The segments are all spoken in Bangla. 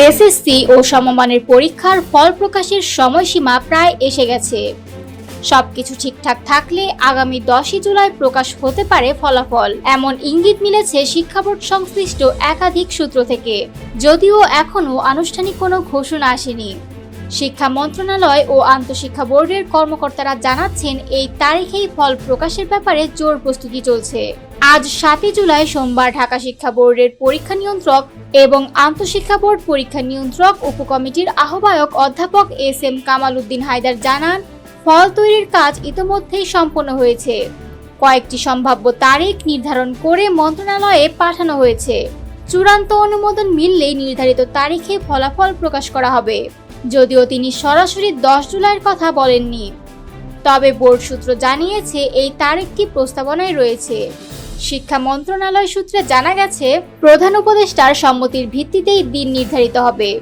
এসএসসি ও সমমানের পরীক্ষার ফল প্রকাশের সময়সীমা প্রায় এসে গেছে। সবকিছু ঠিকঠাক থাকলে আগামী দশই জুলাই প্রকাশ হতে পারে ফলাফল। এমন ইঙ্গিত মিলেছে শিক্ষা বোর্ড সংশ্লিষ্ট একাধিক সূত্র থেকে। যদিও এখনও আনুষ্ঠানিক কোনো ঘোষণা আসেনি। শিক্ষা মন্ত্রণালয় ও আন্তঃশিক্ষা বোর্ডের কর্মকর্তারা জানাচ্ছেন, এই তারিখেই ফল প্রকাশের ব্যাপারে জোর প্রস্তুতি চলছে। আজ সাতই জুলাই সোমবার ঢাকা শিক্ষা বোর্ডের পরীক্ষা নিয়ন্ত্রক এবং আন্তঃশিক্ষা বোর্ড পরীক্ষা নিয়ন্ত্রক উপকমিটির আহ্বায়ক অধ্যাপক এস এম কামাল উদ্দিন হায়দার জানান, ফল তৈরির কাজ ইতোমধ্যেই সম্পন্ন হয়েছে। কয়েকটি সম্ভাব্য তারিখ নির্ধারণ করে মন্ত্রণালয়ে পাঠানো হয়েছে। চূড়ান্ত অনুমোদন মিললেই নির্ধারিত তারিখে ফলাফল প্রকাশ করা হবে। যদিও তিনি সরাসরি দশ জুলাইয়ের কথা বলেননি। তবে বোর্ড সূত্র জানিয়েছে, এই তারিখটি প্রস্তাবনায় রয়েছে। শিক্ষা মন্ত্রণালয় সূত্রে জানা গেছে, প্রধান উপদেষ্টার সম্মতির ভিত্তিতেই দিন নির্ধারিত হবে।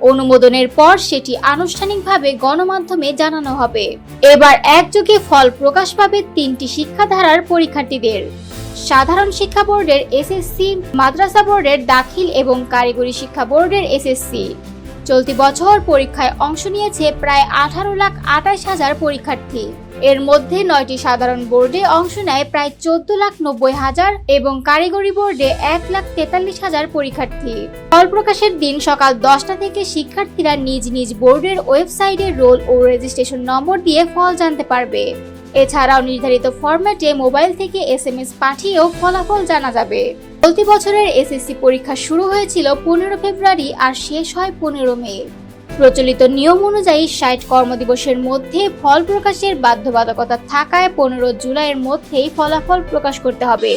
অনুমোদনের পর সেটি আনুষ্ঠানিকভাবে গণমাধ্যমে জানানো হবে। এবার একযোগে ফল প্রকাশ পাবে তিনটি শিক্ষাধারার পরীক্ষার্থীদের। সাধারণ শিক্ষা বোর্ডের এসএসসি, মাদ্রাসা বোর্ডের দাখিল এবং কারিগরি শিক্ষা বোর্ডের এসএসসি। চলতি বছর পরীক্ষায় অংশ নিয়েছে প্রায় আঠারো লাখ আঠাশ হাজার পরীক্ষার্থী। এর মধ্যে নয়টি সাধারণ বোর্ডে অংশ নেয় প্রায় চোদ্দ লাখ নব্বই হাজার এবং কারিগরি বোর্ডে এক লাখ তেতাল্লিশ হাজার পরীক্ষার্থী। ফল প্রকাশের দিন সকাল দশটা থেকে শিক্ষার্থীরা নিজ নিজ বোর্ডের ওয়েবসাইটে রোল ও রেজিস্ট্রেশন নম্বর দিয়ে ফল জানতে পারবে। এছাড়াও নির্ধারিত ফরম্যাটে মোবাইল থেকে এস এম এস পাঠিয়েও ফলাফল জানা যাবে। চলতি বছরের এসএসসি পরীক্ষা শুরু হয়েছিল পনেরো ফেব্রুয়ারি আর শেষ হয় পনেরো মে। প্রচলিত নিয়ম অনুযায়ী ষাট কর্মদিবসের মধ্যে ফল প্রকাশের বাধ্যবাধকতা থাকায় পনেরো জুলাইয়ের মধ্যেই ফলাফল প্রকাশ করতে হবে।